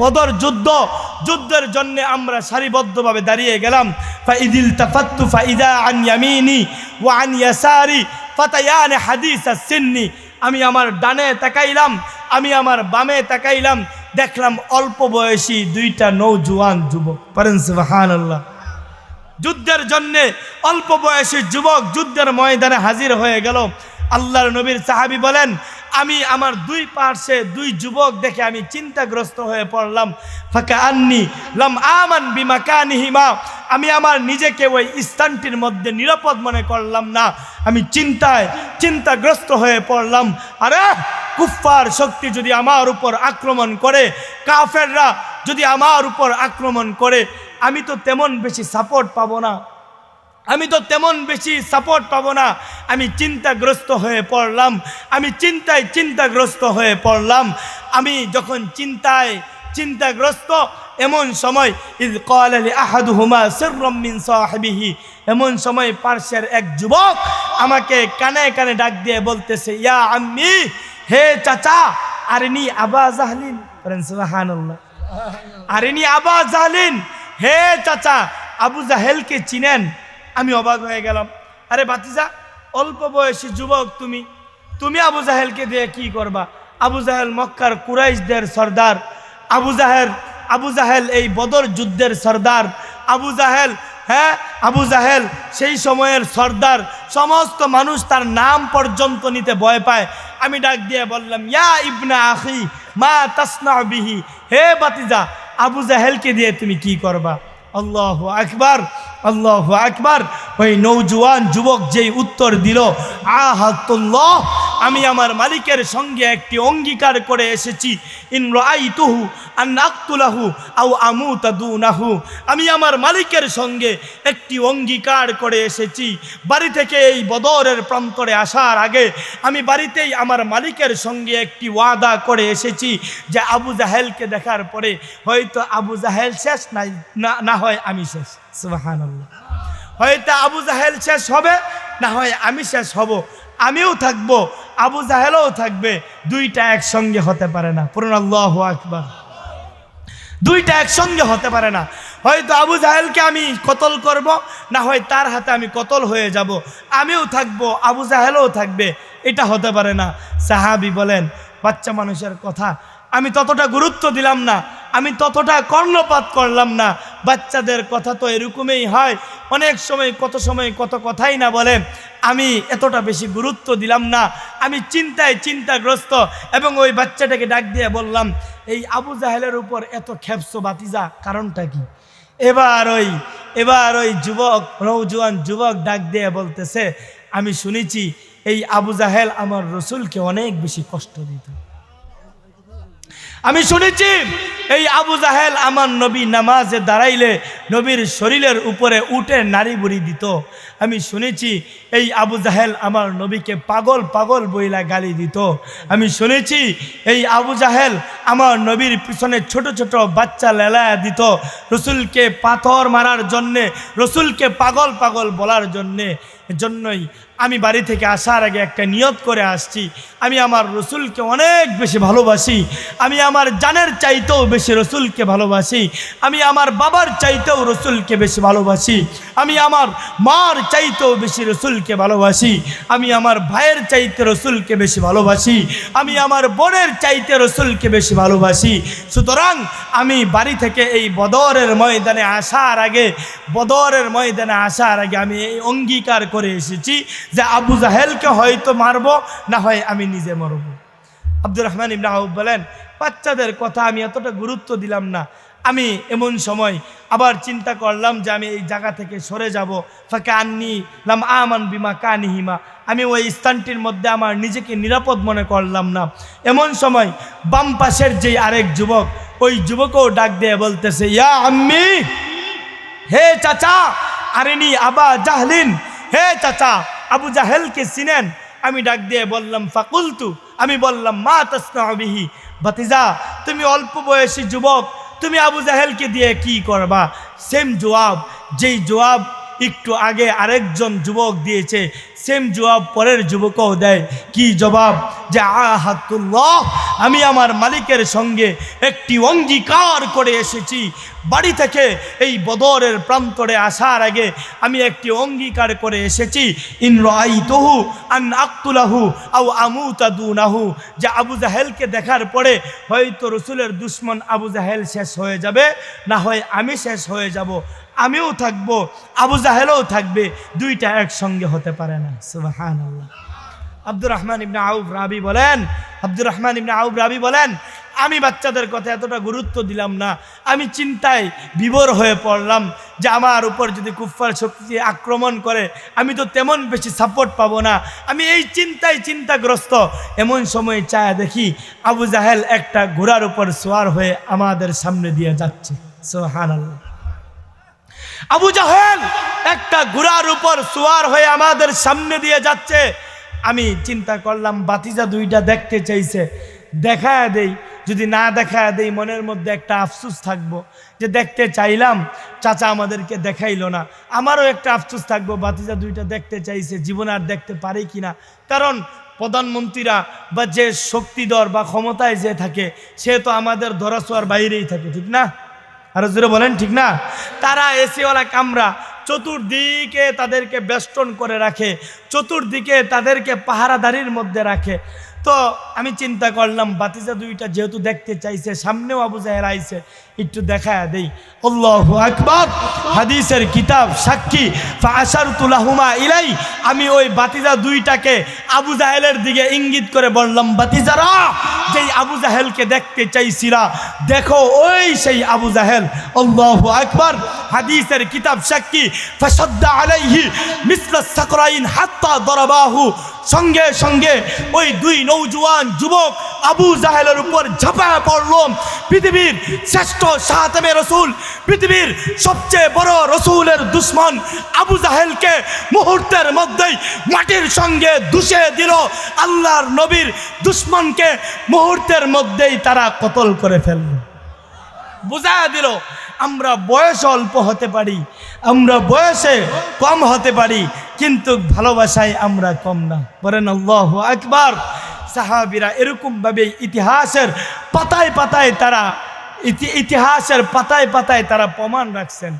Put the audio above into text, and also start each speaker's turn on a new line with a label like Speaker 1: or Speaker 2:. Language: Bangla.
Speaker 1: বদর যুদ্ধ। যুদ্ধের জন্য আমরা সারিবদ্ধভাবে দাঁড়িয়ে গেলাম। ফাইদিল তাফাত্তু ফাইদা আন ইয়ামিনি ওয়া আন ইয়াসারি ফাতায়ান হাদিস সিন্নি। আমি আমার ডানে তাকাইলাম, আমি আমার বামে তাকাইলাম, দেখলাম অল্প বয়সী দুইটা নৌজওয়ান যুবক। পারেন সুবহানাল্লাহ। যুদ্ধের জন্যে অল্প বয়সী যুবক যুদ্ধের ময়দানে হাজির হয়ে গেল। আল্লাহর নবীর সাহাবি বলেন আমি আমার দুই পার্শ্বে দুই যুবক দেখে আমি চিন্তাগ্রস্ত হয়ে পড়লাম। ফাঁকা আননি লাম আমান বিমাকানিহিমা। আমি আমার নিজেকে ওই স্থানটির মধ্যে নিরাপদ মনে করলাম না। আমি চিন্তায় চিন্তাগ্রস্ত হয়ে পড়লাম। আরে, কুফফার শক্তি যদি আমার উপর আক্রমণ করে, কাফেররা যদি আমার উপর আক্রমণ করে, আমি তো তেমন বেশি সাপোর্ট পাবো না। আমি তো তেমন বেশি সাপোর্ট পাবো না। আমি চিন্তাগ্রস্ত হয়ে পড়লাম। আমি চিন্তায় চিন্তাগ্রস্ত হয়ে পড়লাম। আমি যখন চিন্তায় চিন্তাগ্রস্ত, এমন সময় মিন এমন সময় পার্শ্বের এক যুবক আমাকে কানে কানে ডাক দিয়ে বলতেছে, ইয়া আম্মি, হে চাচা, আরেনি আবা জাহলিন। আরেনি আবা জাহলিন, হে চাচা, আবু জাহেলকে চিনেন? আমি অবাক হয়ে গেলাম। আরে বাতিজা অল্প বয়সী যুবক তুমি। তুমি আবু জাহেলকে দিয়ে কি করবা? আবু জাহেল মক্কার কুরাইশদের সর্দার। আবু জাহেল আবু জাহেল এই বদর যুদ্ধের সর্দার। আবু জাহেল হ্যাঁ আবু জাহেল সেই সময়ের সর্দার। সমস্ত মানুষ তার নাম পর্যন্ত নিতে ভয় পায়। আমি ডাক দিয়ে বললাম, ইয়া ইবনা আখি, মা তাসনা বিহি। হে বাতিজা আবু জাহেলকে দিয়ে তুমি কি করবা? আল্লাহ আকবার। আল্লাহ আকবার। ওই নৌজওয়ান যুবক যেই উত্তর দিল, আহাতুল্লাহ, আমি আমার মালিকের সঙ্গে একটি অঙ্গীকার করে এসেছি। ইনরাইতুহু আন্নাক্তুলাহু আও আমুতাদুনাহু আমি আমার মালিকের সঙ্গে একটি অঙ্গীকার করে এসেছি। বাড়ি থেকে এই বদরের প্রান্তরে আসার আগে আমি বাড়িতেই আমার মালিকের সঙ্গে একটি ওয়াদা করে এসেছি যে আবু জাহেলকে দেখার পরে হয়তো আবু জাহেল শেষ নাই, না না হয় আমি শেষ। সুবহানাল্লাহ। হয়তো আবু জাহেল শেষ হবে, না হয় আমি শেষ হব। আমিও থাকব, আবু জাহেলও থাকবে। দুইটা একসঙ্গে হতে পারে না। পুরন আল্লাহ আকবার। দুইটা একসঙ্গে হতে পারে না। হয়তো আবু জাহেলকে আমি কতল করব, না হয় তার হাতে আমি কতল হয়ে যাব। আমিও থাকব, আবু জাহেলও থাকবে, এটা হতে পারে না। সাহাবি বলেন, বাচ্চা মানুষের কথা, আমি ততটা গুরুত্ব দিলাম না। আমি ততটা কর্ণপাত করলাম না। বাচ্চাদের কথা তো এরকমই হয়। অনেক সময় কত সময় কত কথাই না বলে। আমি এতটা বেশি গুরুত্ব দিলাম না। আমি চিন্তায় চিন্তাগ্রস্ত এবং ওই বাচ্চাটাকে ডাক দিয়ে বললাম, এই আবু জাহেলের উপর এত খেপসো বাতিজা, কারণটা কি? এবার ওই এবার ওই যুবক নৌজওয়ান যুবক ডাক দিয়ে বলতেছে, আমি শুনেছি, এই আবু জাহেল আমার রসুলকে অনেক বেশি কষ্ট দিত। আমি শুনেছি, এই আবু জাহেল আমার নবী নামাজে দাঁড়াইলে নবীর শরীরের উপরে উঠে নারী বুড়ি দিত। আমি শুনেছি, এই আবু জাহেল আমার নবীকে পাগল পাগল বইলা গালি দিত। আমি শুনেছি, এই আবু জাহেল আমার নবীর পিছনে ছোট ছোট বাচ্চা লেলায়া দিত। রসুলকে পাথর মারার জন্যে, রসুলকে পাগল পাগল বলার জন্যে জন্যই আমি বাড়ি থেকে আসার আগে একটা নিয়ত করে আসছি। আমি আমার রসুলকে অনেক বেশি ভালোবাসি। আমি আমার জানের চাইতেও বেশি রসুলকে ভালোবাসি। আমি আমার বাবার চাইতেও রসুলকে বেশি ভালোবাসি। আমি আমার মার চাইতেও বেশি রসুলকে ভালোবাসি। আমি আমার ভাইয়ের চাইতে রসুলকে বেশি ভালোবাসি। আমি আমার বোনের চাইতে রসুলকে বেশি ভালোবাসি। সুতরাং আমি বাড়ি থেকে এই বদরের ময়দানে আসার আগে, বদরের ময়দানে আসার আগে আমি এই অঙ্গীকার করে এসেছি। যে আবু জাহেলকে হয়তো মারবো, না হয় আমি নিজে মরব। আব্দুর রহমান ইবনা আউব বলেন, বাচ্চাদের কথা আমি এতটা গুরুত্ব দিলাম না। আমি এমন সময় আবার চিন্তা করলাম যে আমি এই জায়গা থেকে সরে যাব। ফাঁকে আননি, লাম আমান বিমা কানিহিমা। আমি ওই স্থানটির মধ্যে আমার নিজেকে নিরাপদ মনে করলাম না। এমন সময় বাম পাশের যে আরেক যুবক, ওই যুবকও ডাক দিয়ে বলতেছে, ইয়া আম্মি, হে চাচা, আরেনি আবা জাহলিন, হে চাচা আবু জাহেলকে চিনেন, আমি ডাক দিয়ে বললাম, ফাকুলতু। আমি বললাম, মা তসনাবিহি ভাতিজা, তুমি অল্প বয়সী যুবক, তুমি আবু জাহেলকে দিয়ে কি করবা? সেম জবাব, যেই জবাব একটু আগে আরেকজন যুবক দিয়েছে সেম জবাব পরের যুবকও দেয়। কি জবাব? যে আহাতুল্লাহ, আমি আমার মালিকের সঙ্গে একটি অঙ্গীকার করে এসেছি। বাড়ি থেকে এই বদরের প্রান্তরে আসার আগে আমি একটি অঙ্গীকার করে এসেছি। ইন তহু আন আক্তুলাহু আউ আমুতাদুনাহু যে আবু জাহেলকে দেখার পরে হয়তো রসুলের দুশ্মন আবু জাহেল শেষ হয়ে যাবে, না হয় আমি শেষ হয়ে যাব। আমিও থাকব, আবু জাহেলও থাকবে, দুইটা একসঙ্গে হতে পারে না। সুবাহান আব্দুর রহমান ইবনে রাবি বলেন, আব্দুর রহমান ইবনে আউফ রাবি বলেন, আমি বাচ্চাদের কথা এতটা গুরুত্ব দিলাম না। আমি চিন্তায় বিভোর হয়ে পড়লাম যে আমার উপর যদি কুফফার শক্তি আক্রমণ করে, আমি তো তেমন বেশি সাপোর্ট পাবো না। আমি এই চিন্তায় চিন্তাগ্রস্ত। এমন সময় চায় দেখি আবু জাহেল একটা ঘোড়ার উপর সোয়ার হয়ে আমাদের সামনে দিয়ে যাচ্ছে। সোহান আল্লাহ আবু জাহেল একটা ঘোড়ার উপর সোয়ার হয়ে আমাদের সামনে দিয়ে যাচ্ছে। আমি চিন্তা করলাম, বাতিজা দুইটা দেখতে চাইছে। দেখায় দেই, যদি না দেখায় দেই, মনের মধ্যে একটা আফসুস থাকব। যে দেখতে চাইলাম, চাচা আমাদেরকে দেখাইলো না। আমারও একটা আফসুস থাকব, বাতিজা দুইটা দেখতে চাইছে, জীবন আর দেখতে পারে কিনা কারণ প্রধানমন্ত্রীরা বা যে শক্তিধর বা ক্ষমতায় যে থাকে, সে তো আমাদের ধরাছোয়ার বাইরেই থাকে, ঠিক না? আরও জোরে বলেন, ঠিক না? তারা এসিওয়ালা কামরা চতুর্দিকে তাদেরকে বেষ্টন করে রাখে, চতুর্দিকে তাদেরকে পাহারাদারির মধ্যে রাখে। তো আমি চিন্তা করলাম, বাতিজা দুইটা যেহেতু দেখতে চাইছে, সামনেও আবু জাহের আইছে, একটু দেখা দেই। আল্লাহু আকবার, হাদিসের কিতাব, সাক্ষী ফাশারতুলাহুমা ইলাই, আমি ওই বাতিজা দুইটাকে আবু জাহেলের দিকে ইঙ্গিত করে বললাম, বাতিজারা যেই আবু জাহেলকে দেখতে চাইছিলা, দেখো ওই সেই আবু জাহেল। আল্লাহ আকবর, হাদিসের কিতাব সাক্ষী, ফসদ্দা আলাইহি মিসলা সাকরাইন হাত্তা দরাবাহু। সঙ্গে সঙ্গে ওই দুই নৌজুয়ান যুবক আবু জাহেলের উপর ঝাঁপায় পড়ল পৃথিবীর শ্রেষ্ঠ সাহাতেমে রসুল, পৃথিবীর সবচেয়ে বড় রসুলের দুশ্মন আবু জাহেলকে মুহূর্তের মধ্যেই মাটির সঙ্গে দুষে দিল। আল্লাহর নবীর দুশ্মনকে মুহূর্তের মধ্যেই তারা কতল করে ফেলল। বোঝা দিল, আমরা বয়স অল্প হতে পারি, আমরা বয়সে কম হতে পারি, কিন্তু ভালোবাসায় আমরা কম না। বলেন আল্লাহ একবার সাহাবিরা এরকমভাবে ইতিহাসের পাতায় পাতায় তারা ইতিহাসের পাতায় পাতায় তারা প্রমাণ রাখছেন।